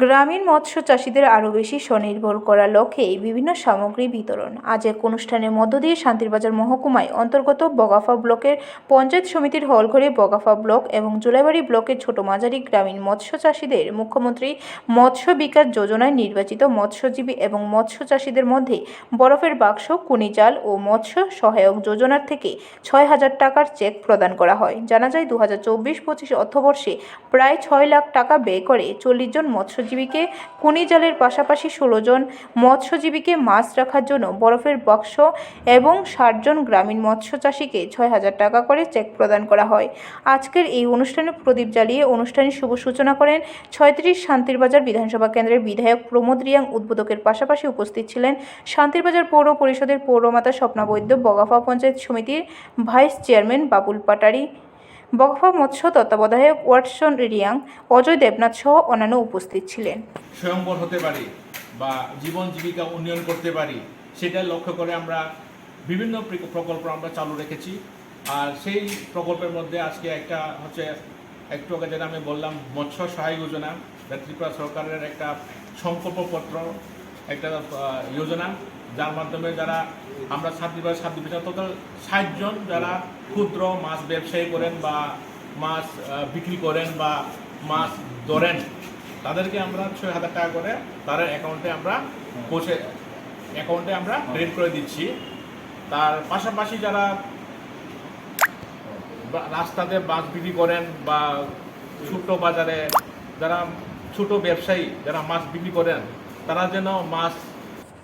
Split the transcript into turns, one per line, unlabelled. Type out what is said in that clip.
গ্রামীণ মৎস্য চাষিদের আরও বেশি স্বনির্ভর করার লক্ষ্যে বিভিন্ন সামগ্রী বিতরণ। আজ এক অনুষ্ঠানের মধ্য দিয়ে শান্তিরবাজার মহকুমায় অন্তর্গত বগাফা ব্লকের পঞ্চায়েত সমিতির হলঘরে বগাফা ব্লক এবং জুলাইবাড়ি ব্লকের ছোট মাঝারি গ্রামীণ মৎস্য চাষিদের মুখ্যমন্ত্রী মৎস্য বিকাশ যোজনায় নির্বাচিত মৎস্যজীবী এবং মৎস্য চাষিদের মধ্যে বরফের বাক্স কুনি জাল ও মৎস্য সহায়ক যোজনার থেকে ছয় হাজার টাকার চেক প্রদান করা হয়। জানা যায় দু হাজার চব্বিশ পঁচিশ অর্থবর্ষে প্রায় ছয় লাখ টাকা ব্যয় করে চল্লিশ জন মৎস্যজীবীকে কুনি জালের পাশাপাশি ষোলো জন মৎস্যজীবীকে মাছ রাখার জন্য বরফের বাক্স এবং ষাট জন গ্রামীণ মৎস্য চাষিকে ছয় হাজার টাকা করে চেক প্রদান করা হয়। আজকের এই অনুষ্ঠানে প্রদীপ জ্বালিয়ে অনুষ্ঠানের শুভ সূচনা করেন ছয়ত্রিশ শান্তিরবাজার বিধানসভা কেন্দ্রের বিধায়ক প্রমোদ রিয়াং। উদ্বোধকের পাশাপাশি উপস্থিত ছিলেন শান্তিরবাজার পৌর পরিষদের পৌরমাতা স্বপ্না বৈদ্য, বগাফা পঞ্চায়েত সমিতির ভাইস চেয়ারম্যান বাবুল পাটারি। বগফা মৎস্য তত্ত্বাবধায়ক ওয়াটসন রিয়াং, অজয় দেবনাথ সহ অন্যান্য উপস্থিত ছিলেন।
স্বয়ংবর হতে পারি বা জীবন জীবিকা উন্নয়ন করতে পারি, সেটা লক্ষ্য করে আমরা বিভিন্ন প্রকল্প আমরা চালু রেখেছি। আর সেই প্রকল্পের মধ্যে আজকে একটা হচ্ছে, একটু আগে যেটা আমি বললাম, মৎস্য সহায় যোজনা ত্রিপুরা সরকারের একটা সংকল্পপত্র, একটা যোজনা। যার মাধ্যমে যারা আমরা দিবস, সাত দিবস টোটাল ষাট জন যারা ক্ষুদ্র মাছ ব্যবসায়ী করেন বা মাছ বিক্রি করেন বা মাছ ধরেন, তাদেরকে আমরা ছয় হাজার টাকা করে তার অ্যাকাউন্টে আমরা পৌঁছে অ্যাকাউন্টে আমরা ক্রেডিট করে দিচ্ছি। তার পাশাপাশি যারা রাস্তাতে মাছ বিক্রি করেন বা ছোট বাজারে যারা ছোট ব্যবসায়ী যারা মাছ বিক্রি করেন, তারা যেন মাছ